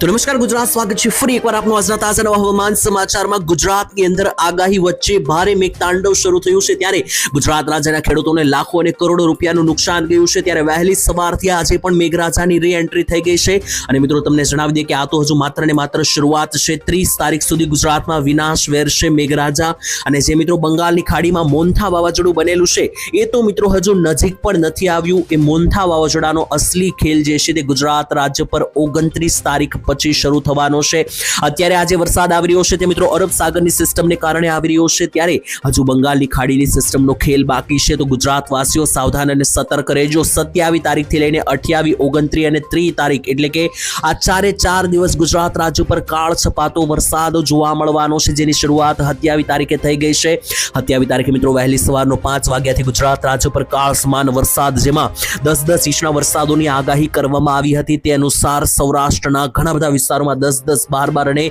તો નમસ્કાર, ગુજરાત સ્વાગત છે ફરી એકવાર આપનું આજના તાજા નવા હવામાન સમાચારમાં. ગુજરાતની અંદર આગાહી વચ્ચે ભારે મેઘતાંડવ શરૂ થયું છે ત્યારે ગુજરાત રાજ્યના ખેડૂતોને લાખો અને કરોડો રૂપિયાનું નુકસાન ગયું છે ત્યારે વહેલી સવારથી આજે પણ મેઘરાજાની રી એન્ટ્રી થઈ ગઈ છે. અને મિત્રો, તમને જણાવી દઈએ કે આ તો હજુ માત્ર ને માત્ર શરૂઆત છે. ત્રીસ તારીખ સુધી ગુજરાતમાં વિનાશ વેરશે મેઘરાજા. અને જે મિત્રો બંગાળની ખાડીમાં મોન્થા વાવાઝોડું બનેલું છે, એ તો મિત્રો હજુ નજીક પણ નથી આવ્યું. એ મોન્થા વાવાઝોડાનો અસલી ખેલ જે છે તે ગુજરાત રાજ્ય પર ઓગણત્રીસ તારીખ પછી શરૂ થવાનો છે. અત્યારે આજે વરસાદ આવી રહ્યો છે તે મિત્રો અરબ સાગરની સિસ્ટમને કારણે આવી રહ્યો છે. ત્યારે હજુ બંગાળની ખાડીની સિસ્ટમનો ખેલ બાકી છે. તો ગુજરાતવાસીઓ સાવધાન અને સતર્ક રહેજો. સત્યાવી તારીખથી લઈને અઠ્યાવી ઓગણત્રીસ અને ત્રીસ તારીખ એટલે કે આ ચારે ચાર દિવસ ગુજરાત રાજ્ય પર કાળ છપાતો વરસાદ જોવા મળવાનો છે. જેની શરૂઆત હત્યાવી તારીખે થઈ ગઈ છે. હત્યાવી તારીખે મિત્રો વહેલી સવારનો પાંચ વાગ્યાથી ગુજરાત રાજ્ય પર કાળ સમાન વરસાદ, જેમાં દસ દસ ઇંચના વરસાદોની આગાહી કરવામાં આવી હતી. તે અનુસાર સૌરાષ્ટ્રના ઘણા બધા વિસ્તારોમાં દસ દસ, બાર બાર અને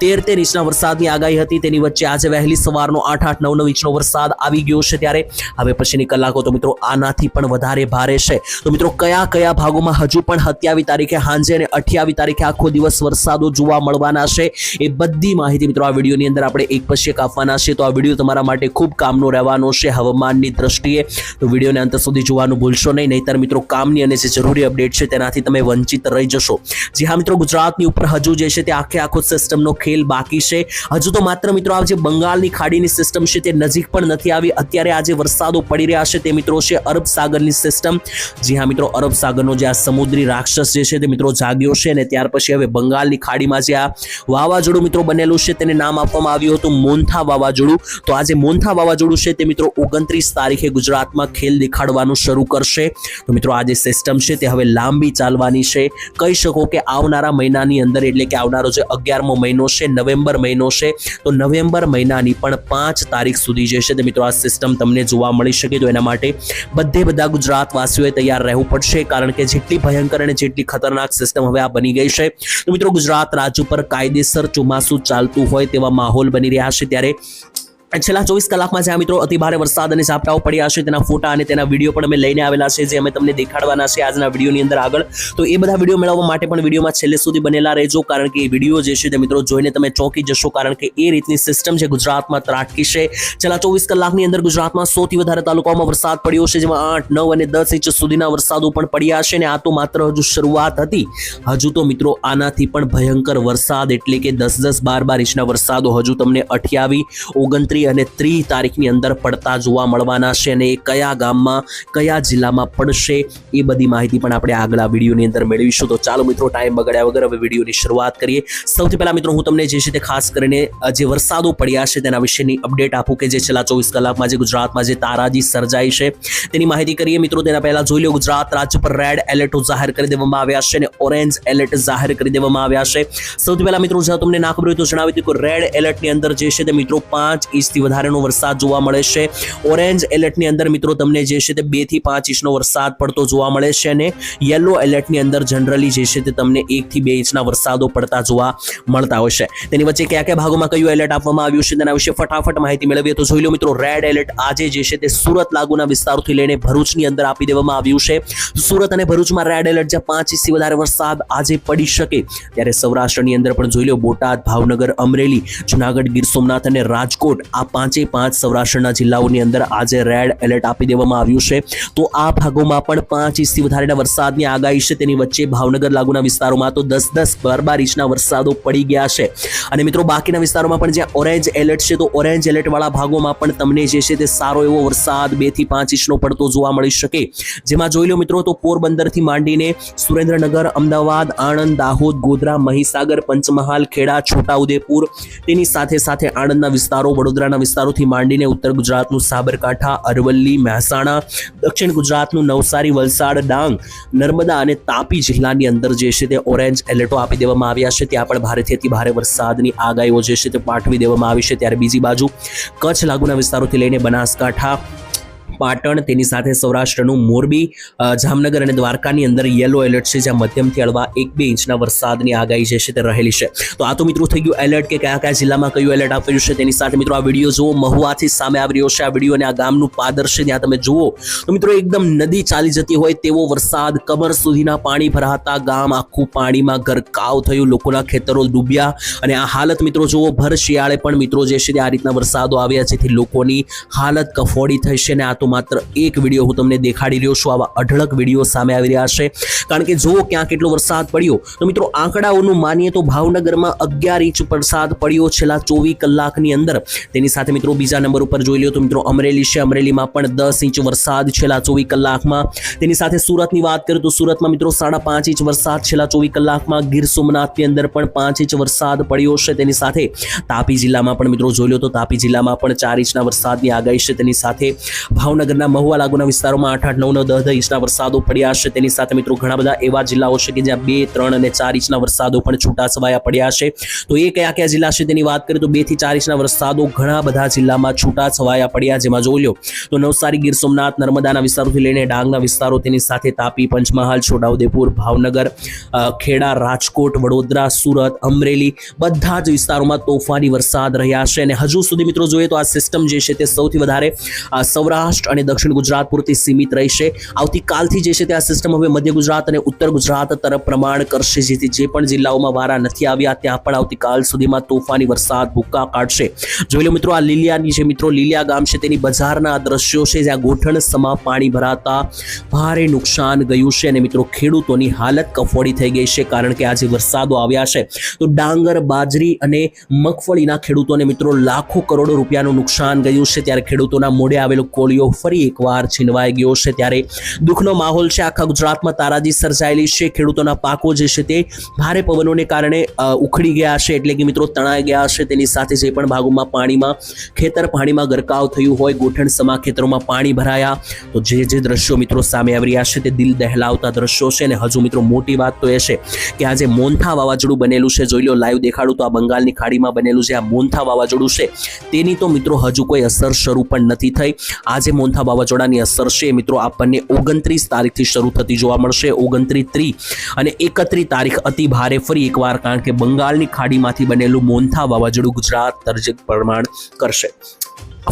તેર તેર ઇંચના વરસાદની આગાહી હતી. તેની વચ્ચે આજે વહેલી સવારનો આઠ આઠ, નવ નવ ઇંચનો વરસાદ આવી ગયો છે ત્યારે હવે પછીની કલાકો તો મિત્રો આનાથી પણ વધારે ભારે છે. તો મિત્રો કયા કયા ભાગોમાં હજુ પણ સત્યાવીસ તારીખે સાંજે અને અઠ્યાવીસ તારીખે આખો દિવસ વરસાદો જોવા મળવાના છે એ બધી માહિતી મિત્રો આ વિડીયોની અંદર આપણે એક પછી એક આપવાના છે. તો આ વીડિયો તમારા માટે ખૂબ કામનો રહેવાનો છે હવામાનની દ્રષ્ટિએ. તો વિડીયોને અંત સુધી જોવાનું ભૂલશો નહીં. નહીતર મિત્રો કામની અને જે જરૂરી અપડેટ છે તેનાથી તમે વંચિત રહી જશો. જી હા મિત્રો ગુજરાતની ઉપર હજુ જે છે તે આખે આખો સિસ્ટમનો ખેલ બાકી છે. હજુ તો માત્ર મિત્રો આ જે બંગાળની ખાડીની સિસ્ટમ છે તે નજીક પણ નથી આવી. અત્યારે આજે વરસાદો પડી રહ્યા છે તે મિત્રો છે અરબ સાગરની સિસ્ટમ જી હા મિત્રો, અરબ સાગરનો જે આ સમુદ્રી રાક્ષસ જે છે તે મિત્રો જાગ્યો છે અને ત્યાર પછી હવે બંગાળની ખાડીમાં જે આ વાવાઝોડું મિત્રો બનેલું છે તેને નામ આપવામાં આવ્યું હતું મોન્થા વાવાઝોડું. તો આજે મોન્થા વાવાઝોડું છે તે મિત્રો ઓગણત્રીસ તારીખે ગુજરાતમાં ખેલ દેખાડવાનું શરૂ કરશે. તો મિત્રો આ જે સિસ્ટમ છે તે હવે લાંબી ચાલવાની છે. કહી શકો કે આવનારા મહિનાની અંદર, એટલે કે આવનારો જે અગિયારમો મહિનો છે, નવેમ્બર મહિનો છે, તો નવેમ્બર મહિનાની પણ પાંચ તારીખ સુધી જે છે તે મિત્રો આ સિસ્ટમ તમને જોવા મળી શકે. તો એના માટે બધે બધા ગુજરાતવાસીઓએ તૈયાર રહેવું પડશે, કારણ કે જેટલી ભયંકર અને જેટલી ખતરનાક સિસ્ટમ હવે આ બની ગઈ છે. તો મિત્રો ગુજરાત રાજ્ય પર કાયદેસર ચોમાસું ચાલતું હોય તેવા માહોલ બની રહ્યા છે. ત્યારે છેલ્લા ચોવીસ કલાકમાં જ્યાં મિત્રો અતિ ભારે વરસાદ અને ઝાપટાઓ પડ્યા છે, તેના ફોટા અને તેના વીડિયો પણ અમે લઈને આવેલા છે, જે અમે તમને દેખાડવાના છે આજના વિડીયોની અંદર આગળ. તો એ બધા વીડિયો મેળવવા માટે પણ વિડીયોમાં છેલ્લે સુધી બનેલા રહેજો, કારણ કે એ વીડિયો જે છે તે મિત્રો જોઈને તમે ચોંકી જશો, કારણ કે એ રીતની સિસ્ટમ છે ગુજરાતમાં ત્રાટકી છે. છેલ્લા ચોવીસ કલાકની અંદર ગુજરાતમાં સૌથી વધારે તાલુકાઓમાં વરસાદ પડ્યો છે, જેમાં આઠ, નવ અને દસ ઇંચ સુધીના વરસાદો પણ પડ્યા છે, અને આ તો માત્ર હજુ શરૂઆત હતી. હજુ તો મિત્રો આનાથી પણ ભયંકર વરસાદ, એટલે કે દસ દસ બાર બાર ઇંચના વરસાદો હજુ તમને અઠ્યાવીસ ઓગણત્રીસ અને ત્રીસ તારીખની અંદર પડતા જોવા મળવાના છે અને એ કયા ગામમાં, કયા જિલ્લામાં પડશે એ બધી માહિતી પણ આપણે આગળ આ વિડીયોની અંદર મેળવીશું. તો ચાલો મિત્રો, ટાઈમ બગડ્યા વગર હવે વિડીયોની શરૂઆત કરીએ. સૌથી પહેલાં મિત્રો, હું તમને જે છે તે ખાસ કરીને જે વરસાદો પડ્યા છે તેના વિશેની અપડેટ આપું કે જે છેલ્લા ચોવીસ કલાકમાં જે ગુજરાતમાં જે તારાજી સર્જાઈ છે તેની માહિતી કરીએ. મિત્રો, તેના પહેલાં જોઈ લો, ગુજરાત રાજ્ય પર રેડ એલર્ટો જાહેર કરી દેવામાં આવ્યા છે અને ઓરેન્જ એલર્ટ જાહેર કરી દેવામાં આવ્યા છે. સૌથી પહેલા મિત્રો જ્યાં તમને ના ખબર હોય તો જણાવી દઉં કે રેડ એલર્ટની અંદર જે છે તે મિત્રો, પાંચ ઇંચથી વધારેનો વરસાદ જોવા મળે છે. ઓરેન્જ એલર્ટની અંદર મિત્રો તમને જે છે તે બેથી પાંચ ઇંચનો વરસાદ પડતો જોવા મળે છે અને યલો એલર્ટની અંદર જનરલી જે છે તે તમને એક થી બે ઇંચના વરસાદો પડતા જોવા મળતા હોય છે. તેની વચ્ચે કયા કયા ભાગોમાં કયું એલર્ટ આપવામાં આવ્યું છે તેના વિશે ફટાફટ માહિતી મેળવીએ તો જોઈ લો મિત્રો રેડ એલર્ટ આજે જે છે તે સુરત લાગુના વિસ્તારોથી લઈને ભરૂચની અંદર આપી દેવામાં આવ્યું છે. સુરત અને ભરૂચમાં રેડ એલર્ટ જ્યાં પાંચ ઇંચથી વધારે વરસાદ આજે પડી શકે ત્યારે સૌરાષ્ટ્રની અંદર પણ જોઈ લો બોટાદ, ભાવનગર, અમરેલી, જુનાગઢ, ગીર સોમનાથ અને રાજકોટ આ પાંચે પાંચ સૌરાષ્ટ્રના જિલ્લાઓની અંદર આજે રેડ એલર્ટ આપી દેવામાં આવ્યું છે. તો આ ભાગોમાં પણ પાંચ ઇંચથી વધારેના વરસાદની આગાહી છે. તેની વચ્ચે ભાવનગર લાગુના વિસ્તારોમાં તો દસ દસ બાર બાર ઇંચના વરસાદો પડી ગયા છે. અને મિત્રો, બાકીના વિસ્તારોમાં પણ જ્યાં ઓરેન્જ એલર્ટ છે, તો ઓરેન્જ એલર્ટવાળા ભાગોમાં પણ તમને જે છે તે સારો એવો વરસાદ બેથી પાંચ ઇંચનો પડતો જોવા મળી શકે. જેમાં જોઈ લો મિત્રો, તો પોરબંદરથી માંડીને સુરેન્દ્રનગર, અમદાવાદ, આણંદ, દાહોદ, ગોધરા, મહીસાગર, પંચમહાલ, ખેડા, છોટાઉદેપુર તેની સાથે સાથે આણંદના વિસ્તારો વડોદરાના વિસ્તારોથી માંડીને ઉત્તર ગુજરાતનું સાબરકાંઠા, અરવલ્લી, મહેસાણા, દક્ષિણ ગુજરાતનું નવસારી, વલસાડ, ડાંગ, નર્મદા અને તાપી જિલ્લાની અંદર જે છે તે ઓરેન્જ એલર્ટો આપી દેવામાં આવ્યા છે. ત્યાં પણ ભારેથી અતિ ભારે વરસાદની આગાહીઓ જે છે તે પાઠવી દેવામાં આવી છે. ત્યારે બીજી બાજુ કચ્છ લાગુના વિસ્તારોથી લઈને બનાસકાંઠા પાટણ, તેની સાથે સૌરાષ્ટ્રનું મોરબી જામનગર અને દ્વારકાની અંદર યલો એલર્ટ છે, જ્યાં મધ્યમથી હળવા એક બે ઇંચના વરસાદની આગાહી જે છે તે રહેલી છે. તો આ તો મિત્રો થઈ ગયું એલર્ટ કે કયા કયા જિલ્લામાં કયું એલર્ટ આપ્યું છે તેની સાથે મિત્રો આ વીડિયો જુઓ, મહુવાથી સામે આવી રહ્યો છે આ વીડિયો અને આ ગામનું પાદર છે ત્યાં તમે જુઓ. તો મિત્રો એકદમ નદી ચાલી જતી હોય તેવો વરસાદ, કમર સુધીના પાણી ભરાતા ગામ આખું પાણીમાં ગરકાવ થયું, લોકોના ખેતરો ડૂબ્યા. અને આ હાલત મિત્રો જુઓ, ભર શિયાળે પણ મિત્રો જે છે તે આ રીતના વરસાદો આવ્યા, જેથી લોકોની હાલત કફોડી થઈ છે અને આ તો માત્ર એક વીડિયો હું તમને દેખાડી રહ્યો છું. આવા અઢળક વીડિયો સામે આવી રહ્યા છે. કારણ કે જુઓ ક્યાં કેટલો વરસાદ પડ્યો. તો મિત્રો, આંકડાઓનું માનીએ તો ભાવનગરમાં અગિયાર ઇંચ વરસાદ પડ્યો છેલ્લા ચોવીસ કલાકની અંદર. તેની સાથે મિત્રો, બીજા નંબર ઉપર જોઈ લો તો મિત્રો, અમરેલી છે. અમરેલીમાં પણ દસ ઇંચ વરસાદ છેલ્લા ચોવીસ કલાકમાં. તેની સાથે સુરતની વાત કરીએ તો સુરતમાં મિત્રો, સાડા પાંચ ઇંચ વરસાદ છેલ્લા ચોવીસ કલાકમાં. ગીર સોમનાથની અંદર પણ પાંચ ઇંચ વરસાદ પડ્યો છે. તેની સાથે તાપી જિલ્લામાં પણ મિત્રો, જોઈ લો તો તાપી જિલ્લામાં પણ ચાર ઇંચના વરસાદની આગાહી છે. તેની સાથે ભાવનગરના મહુવા લાગુના વિસ્તારોમાં આઠ આઠ નવ નવ દસ દસ ઇંચના વરસાદો પડ્યા છે. તેની સાથે મિત્રો ઘણા બધા એવા જિલ્લાઓ છે કે જ્યાં બે ત્રણ અને ચાર ઇંચના વરસાદો પણ છૂટા છવાયા પડ્યા છે. તો એ કયા કયા જિલ્લા છે તેની વાત કરીએ તો બેથી ચાર ઇંચના વરસાદો ઘણા બધા જિલ્લામાં છૂટા છવાયા પડ્યા જેમાં જોઈ લો તો નવસારી ગીર સોમનાથ નર્મદાના વિસ્તારોથી લઈને ડાંગના વિસ્તારો તેની સાથે તાપી પંચમહાલ છોટાઉદેપુર ભાવનગર ખેડા રાજકોટ વડોદરા સુરત અમરેલી બધા જ વિસ્તારોમાં તોફાની વરસાદ રહ્યા છે. અને હજુ સુધી મિત્રો જોઈએ તો આ સિસ્ટમ જે છે તે સૌથી વધારે અ, સૌરાષ્ટ્ર અને દક્ષિણ ગુજરાત પૂરતી સીમિત રહેશે. આવતીકાલથી જે છે તે આ સિસ્ટમ હવે મધ્ય ગુજરાત અને ઉત્તર ગુજરાત તરફ પ્રમાણ કરશે, જેથી જે પણ જિલ્લાઓમાં વારા નથી આવ્યા, ત્યાં પણ આવતીકાલ સુધીમાં તોફાની વરસાદ ભૂક્કા કાઢશે. જોઈ લો મિત્રો, આ લીલિયાની જે મિત્રો લીલિયા ગામ છે તેની બજારના દ્રશ્યો છે, જ્યાં ગોઠણ સમા પાણી ભરાતા ભારે નુકસાન ગયું છે અને મિત્રો, ખેડૂતોની હાલત કફોડી થઈ ગઈ છે કારણ કે આજે વરસાદો આવ્યા છે. તો ડાંગર, બાજરી અને મગફળીના ખેડૂતોને મિત્રો, લાખો કરોડો રૂપિયાનું નુકસાન ગયું છે. ત્યારે ખેડૂતોના મોઢે આવેલો કોળિયો ફરી એકવાર છીનવાઈ ગયો છે ત્યારે દુઃખનો માહોલ છે. આખા ગુજરાતમાં તારાજી સર્જાયેલી છે. ખેડૂતોના પાકો જે છે તે ભારે પવનોને કારણે ઉખડી ગયા છે. એટલે કે મિત્રો તણાઈ ગયા છે. તેની સાથે જે પણ ભાગોમાં પાણીમાં, ખેતર પાણીમાં ગરકાવ થયું હોય, ગોઠણ સમા ખેતરોમાં પાણી ભરાયા, તો જે જે દ્રશ્યો મિત્રો સામે આવી રહ્યા છે તે દિલ દહેલાવતા દ્રશ્યો છે. અને હજુ મિત્રો મોટી વાત તો એ છે કે આજે મોન્થા વાવાઝોડું બનેલું છે, જોઈ લો, લાઈવ દેખાડું તો આ બંગાળની ખાડીમાં બનેલું છે આ મોન્થા વાવાઝોડું છે, તેની તો મિત્રો હજુ કોઈ અસર શરૂ પણ નથી થઈ. આજે મોન્થા વાવાઝોડાની અસર છે. મિત્રો આપણને ઓગણત્રીસ તારીખથી શરૂ થતી જોવા મળશે. ઓગણત્રીસ ત્રી અને એકત્રીસ તારીખ અતિ ભારે ફરી એકવાર, કારણ કે બંગાળની ખાડીમાંથી બનેલું મોન્થા વાવાઝોડું ગુજરાત તરજ પ્રમાણ કરશે.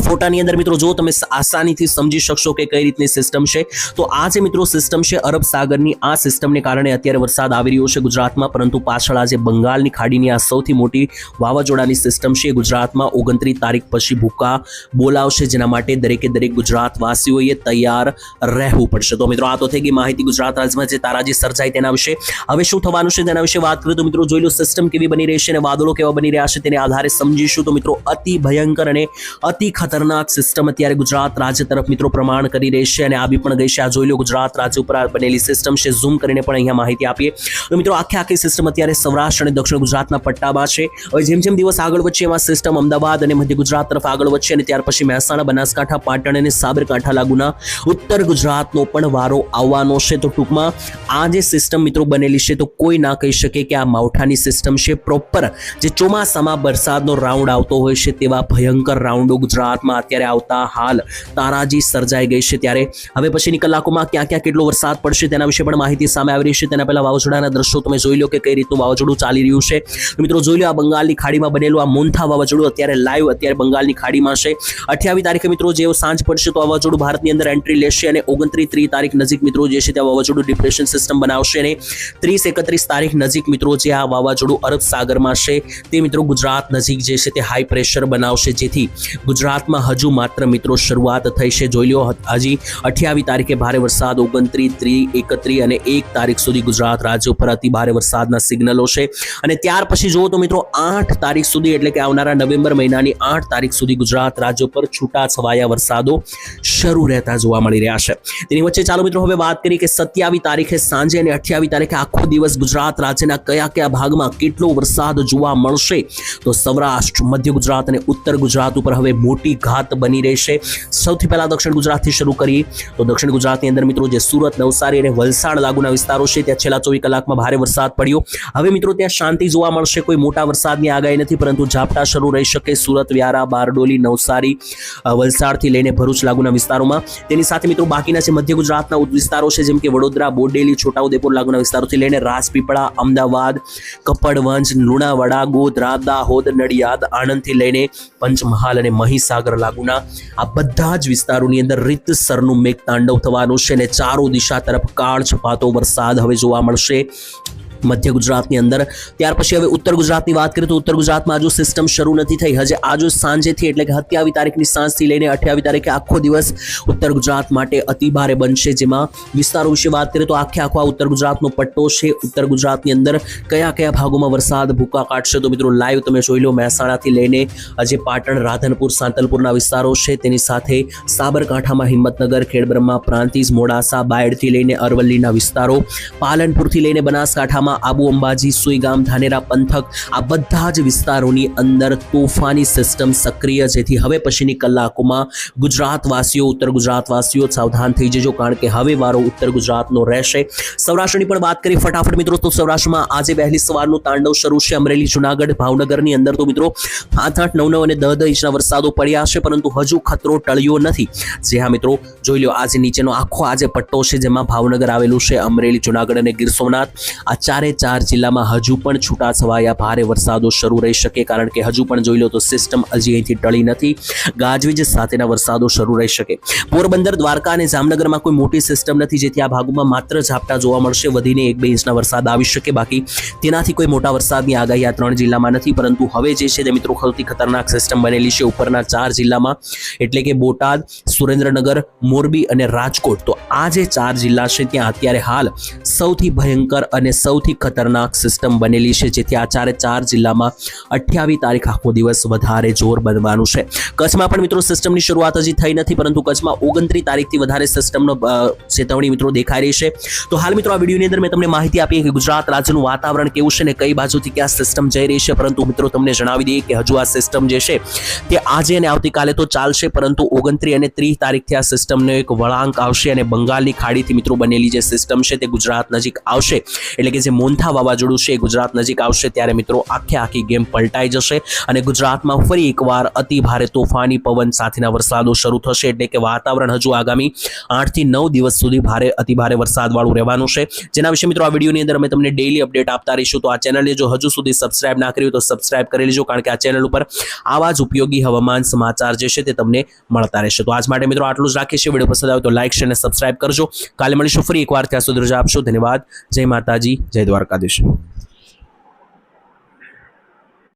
ફોટાની અંદર મિત્રો જો તમે આસાનીથી સમજી શકશો કે કઈ રીતની સિસ્ટમ છે, તો આ જે મિત્રો સિસ્ટમ છે અરબ સાગરની, આ સિસ્ટમને કારણે અત્યારે વરસાદ આવી રહ્યો છે ગુજરાતમાં, પરંતુ પાછળ આજે બંગાળની ખાડીની આ સૌથી મોટી વાવાઝોડાની સિસ્ટમ છે ગુજરાતમાં ઓગણત્રીસ તારીખ પછી ભૂકા બોલાવશે, જેના માટે દરેકે દરેક ગુજરાતવાસીઓએ તૈયાર રહેવું પડશે. તો મિત્રો આ તો થઈ ગઈ માહિતી ગુજરાત રાજ્યમાં જે તારાજી સર્જાય તેના વિશે. હવે શું થવાનું છે તેના વિશે વાત કરીએ તો મિત્રો જોઈ લો સિસ્ટમ કેવી બની રહી છે અને વાદળો કેવા બની રહ્યા છે તેને આધારે સમજીશું. તો મિત્રો અતિ ભયંકર અને અતિ ખતરનાક સિસ્ટમ અત્યારે ગુજરાત રાજ્ય તરફ મિત્રો પ્રમાણ કરી રહી છે અને આવી પણ ગઈ છે. આ જોઈ લો ગુજરાત રાજ્ય ઉપર બનેલી સિસ્ટમ છે. ઝૂમ કરીને પણ અહીંયા માહિતી આપીએ. તો મિત્રો આખે આખી સિસ્ટમ અત્યારે સૌરાષ્ટ્ર અને દક્ષિણ ગુજરાતના પટ્ટામાં છે. હવે જેમ જેમ દિવસ આગળ વધશે એમાં સિસ્ટમ અમદાવાદ અને મધ્ય ગુજરાત તરફ આગળ વધશે અને ત્યાર પછી મહેસાણા, બનાસકાંઠા, પાટણ અને સાબરકાંઠા લાગુના ઉત્તર ગુજરાતનો પણ વારો આવવાનો છે. તો ટૂંકમાં આ જે સિસ્ટમ મિત્રો બનેલી છે તો કોઈ ના કહી શકે કે આ માવઠાની સિસ્ટમ છે. પ્રોપર જે ચોમાસામાં વરસાદનો રાઉન્ડ આવતો હોય છે તેવા ભયંકર રાઉન્ડો ગુજરાતમાં અત્યારે આવતા હાલ તારાજી સર્જાઈ ગઈ છે ત્યારે. હવે પછીની કલાકોમાં ક્યાં ક્યાં કેટલો વરસાદ પડશે તેના વિશે પણ માહિતી સામે આવી રહી છે. તેના પહેલા વાવાઝોડાના દ્રશ્યો તમે જોઈ લો કે કઈ રીતનું વાવાઝોડું ચાલી રહ્યું છે. મિત્રો જોઈ લો આ બંગાળની ખાડીમાં બનેલું આ મોન્થા વાવાઝોડું અત્યારે લાઈવ અત્યારે બંગાળની ખાડીમાં છે. અઠ્યાવીસ તારીખે મિત્રો જેવો સાંજ પડશે તો આ વાવાઝોડું ભારતની અંદર એન્ટ્રી લેશે અને ઓગણત્રીસ ત્રીસ તારીખ નજીક મિત્રો જે છે ત્યાં વાવાઝોડું ડિપ્રેશન સિસ્ટમ બનાવશે અને ત્રીસ એકત્રીસ તારીખ નજીક મિત્રો જે આ વાવાઝોડું અરબ સાગરમાં છે તે મિત્રો ગુજરાત નજીક જે છે તે હાઈ પ્રેશર બનાવશે. જેથી ગુજરાતમાં હજુ માત્ર મિત્રો શરૂઆત થઈ છે. જોઈ લો હજી અઠ્યાવીસ તારીખે ભારે વરસાદ, ઓગણત્રીસ ત્રી એકત્રીસ અને એક તારીખ સુધી ગુજરાત રાજ્ય ઉપર અતિ ભારે વરસાદના સિગ્નલો છે. અને ત્યાર પછી જુઓ તો મિત્રો, આઠ તારીખ સુધી એટલે કે આવનારા નવેમ્બર મહિનાની આઠ તારીખ સુધી ગુજરાત રાજ્ય પર છૂટા છવાયા વરસાદો શરૂ રહેતા જોવા મળી રહ્યા છે. તેની વચ્ચે ચાલો મિત્રો, હવે વાત કરીએ કે સત્યાવીસ તારીખે સાંજે અને અઠ્યાવીસ તારીખે આખો દિવસ ગુજરાત રાજ્યના કયા કયા ભાગમાં કેટલો વરસાદ જોવા મળશે? તો સૌરાષ્ટ્ર, મધ્ય ગુજરાત અને ઉત્તર ગુજરાત ઉપર હવે મોટી મોટી ઘાત બની રહેશે. સૌથી પહેલા દક્ષિણ ગુજરાતથી શરૂ કરીએ. તો દક્ષિણ ગુજરાતની અંદર મિત્રો જે સુરત, નવસારી અને વલસાડ લાગુના વિસ્તારો છે, ત્યાં છેલ્લા ચોવીસ કલાકમાં ભારે વરસાદ પડ્યો. હવે મિત્રો ત્યાં શાંતિ જોવા મળશે, કોઈ મોટા વરસાદની આગાહી નથી, પરંતુ ઝાપટા શરૂ રહી શકે સુરત, વ્યારા, બારડોલી, નવસારી વલસાડથી લઈને ભરૂચ લાગુના વિસ્તારોમાં. તેની સાથે મિત્રો બાકીના જે મધ્ય ગુજરાતના વિસ્તારો છે, જેમ કે વડોદરા, બોડેલી, છોટાઉદેપુર લાગુના વિસ્તારોથી લઈને રાજપીપળા, અમદાવાદ, કપડવંજ, લુણાવાડા, ગોધરા, દાહોદ, નડિયાદ, આણંદથી લઈને પંચમહાલ અને મહીસાગર લાગુના આ બધા જ વિસ્તારોની અંદર રીતસરનું મેઘતાંડવ થવાનું છે અને ચારો દિશા તરફ કાળ છપાતો વરસાદ હવે જોવા મળશે. મધ્ય ગુજરાતની અંદર. ત્યાર પછી હવે ઉત્તર ગુજરાતની વાત કરીએ તો ઉત્તર ગુજરાતમાં હજુ સિસ્ટમ શરૂ નથી થઈ. હજે આજુ સાંજેથી એટલે કે સત્યાવીસ તારીખની સાંજથી લઈને અઠ્યાવીસ તારીખે આખો દિવસ ઉત્તર ગુજરાત માટે અતિ ભારે બનશે. જેમાં વિસ્તારો વિશે વાત કરીએ તો આખે આખો ઉત્તર ગુજરાતનો પટ્ટો છે. ઉત્તર ગુજરાતની અંદર કયા કયા ભાગોમાં વરસાદ ભૂકા કાઢશે તો મિત્રો લાઈવ તમે જોઈ લો મહેસાણાથી લઈને આજે પાટણ, રાધનપુર, સાંતલપુરના વિસ્તારો છે. તેની સાથે સાબરકાંઠામાં હિંમતનગર, ખેડબ્રહ્મા, પ્રાંતિજ, મોડાસા, બાયડથી લઈને અરવલ્લીના વિસ્તારો, પાલનપુરથી લઈને બનાસકાંઠામાં આબુ અંબાજી સુઈગામ ધાનેરા પંથક આ બધા જ વિસ્તારોની અંદર તોફાની સિસ્ટમ સક્રિય જેથી હવે પછીની કલાકોમાં ગુજરાતવાસીઓ, ઉત્તર ગુજરાતવાસીઓ સાવધાન થઈ જજો, કારણ કે હવે વારો ઉત્તર ગુજરાતનો રહેશે. સૌરાષ્ટ્રની પણ વાત કરી ફટાફટ મિત્રો, તો સૌરાષ્ટ્રમાં આજે વહેલી સવારનું તાંડવ શરૂ છે. અમરેલી, જુનાગઢ, ભાવનગરની અંદર તો મિત્રો આઠ આઠ નવ નવ અને દહ દહ ઇંચના વરસાદો પડ્યા છે, પરંતુ હજુ ખતરો ટળ્યો નથી. જે હા મિત્રો, જોઈ લો આજે નીચેનો આખો આજે પટ્ટો છે, જેમાં ભાવનગર આવેલું છે, અમરેલી, જુનાગઢ અને ગીર સોમનાથ. આ ચારે ચાર જિલ્લામાં હજુ પણ છૂટા છવાયા ભારે વરસાદો શરૂ રહી શકે કારણ કે હજુ પણ જોઈ લો તો સિસ્ટમ હજી અહીંથી ટળી નથી. ગાજવીજ સાથેના વરસાદો શરૂ રહી શકે. પોરબંદર, દ્વારકા અને જામનગરમાં કોઈ મોટી સિસ્ટમ નથી જેથી આ ભાગોમાં માત્ર ઝાપટા જોવા મળશે. વધીને એક બે ઇંચના વરસાદ આવી શકે. બાકી તેનાથી કોઈ મોટા વરસાદની આગાહી આ ત્રણ જિલ્લામાં નથી. પરંતુ હવે જે છે તે મિત્રો સૌથી ખતરનાક સિસ્ટમ બનેલી છે ઉપરના ચાર જિલ્લામાં. એટલે કે બોટાદ, સુરેન્દ્રનગર, મોરબી અને રાજકોટ. તો આ જે ચાર જિલ્લા છે ત્યાં અત્યારે હાલ સૌથી ભયંકર અને સૌથી ખતરનાક સિસ્ટમ બનેલી છે, જેથી આ ચારે ચાર જિલ્લામાં અઠ્યાવીસ તારીખ આખો દિવસ વધારે જોર બનવાનું છે. કચ્છમાં પણ મિત્રો સિસ્ટમની શરૂઆત હજી થઈ નથી, પરંતુ કચ્છમાં ઓગણત્રીસ તારીખથી વધારે સિસ્ટમનો ચેતવણી મિત્રો દેખાઈ રહી છે. તો હાલ મિત્રો આ વિડીયોની અંદર મેં તમને માહિતી આપી કે ગુજરાત રાજ્યનું વાતાવરણ કેવું છે ને કઈ બાજુથી ક્યાં સિસ્ટમ જઈ રહી છે, પરંતુ મિત્રો તમને જણાવી દઈએ કે હજુ આ સિસ્ટમ જે છે તે આજે અને આવતીકાલે તો ચાલશે, પરંતુ ઓગણત્રીસ અને ત્રીસ તારીખથી આ સિસ્ટમનો એક વળાંક આવશે અને બંગાળની ખાડીથી મિત્રો બનેલી જે સિસ્ટમ છે તે ગુજરાત નજીક આવશે. એટલે કે જે મોન્થા વાવાઝોડું છે, ગુજરાત નજીક આવશે ત્યારે મિત્રો આખે આખી ગેમ પલટાઈ જશે અને ગુજરાતમાં ફરી એકવાર અતિ ભારે તોફાની પવન સાથેના વરસાદો શરૂ થશે એટલે કે વાતાવરણ હજુ આગામી આઠથી નવ દિવસ સુધી ભારે અતિ ભારે વરસાદવાળું રહેવાનું છે. જેના વિશે મિત્રો આ વિડીયોની અંદર અમે તમને ડેઈલી અપડેટ આપતા રહીશું. તો આ ચેનલને જો હજુ સુધી સબસ્ક્રાઇબ ના કર્યું તો સબસ્ક્રાઇબ કરી લેજો, કારણ કે આ ચેનલ ઉપર આવા જ ઉપયોગી હવામાન સમાચાર જે છે તે તમને મળતા રહેશે. તો આજ માટે મિત્રો આટલું જ રાખીએ છીએ. વીડિયો પસંદ આવે તો લાઈક છે અને સબસ્ક્રાઇબ કરજો. કાલે મળીશું ફરી એકવાર. ત્યાં સુધી રજા આપશો. ધન્યવાદ. જય માતાજી. જય દ્વારકાધીશ.